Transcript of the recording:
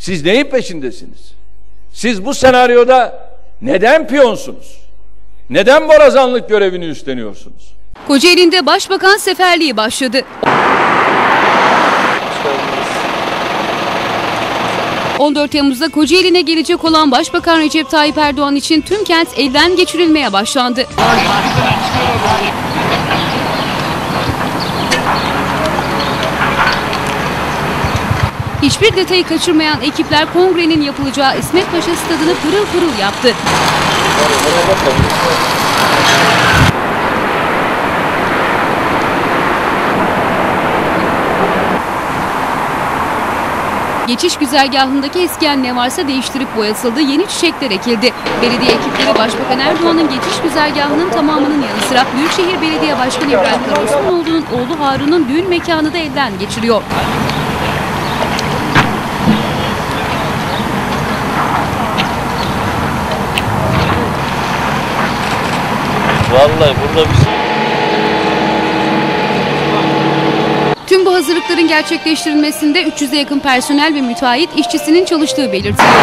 Siz neyin peşindesiniz? Siz bu senaryoda neden piyonsunuz? Neden borazanlık görevini üstleniyorsunuz? Kocaeli'nde başbakan seferliği başladı. 14 Temmuz'da Kocaeli'ne gelecek olan Başbakan Recep Tayyip Erdoğan için tüm kent elden geçirilmeye başlandı. Hiçbir detayı kaçırmayan ekipler kongrenin yapılacağı İsmet Paşa stadını pırıl pırıl yaptı. Geçiş güzergahındaki eskiyen ne varsa değiştirip boyatıldı, yeni çiçekler ekildi. Belediye ekipleri Başbakan Erdoğan'ın geçiş güzergahının tamamının yanı sıra Büyükşehir Belediye Başkanı İbrahim Karaosmanoğlu'nun oğlu Harun'un düğün mekanı da elden geçiriyor. Vallahi burada şey. Tüm bu hazırlıkların gerçekleştirilmesinde 300'e yakın personel ve müteahhit işçisinin çalıştığı belirtiliyor.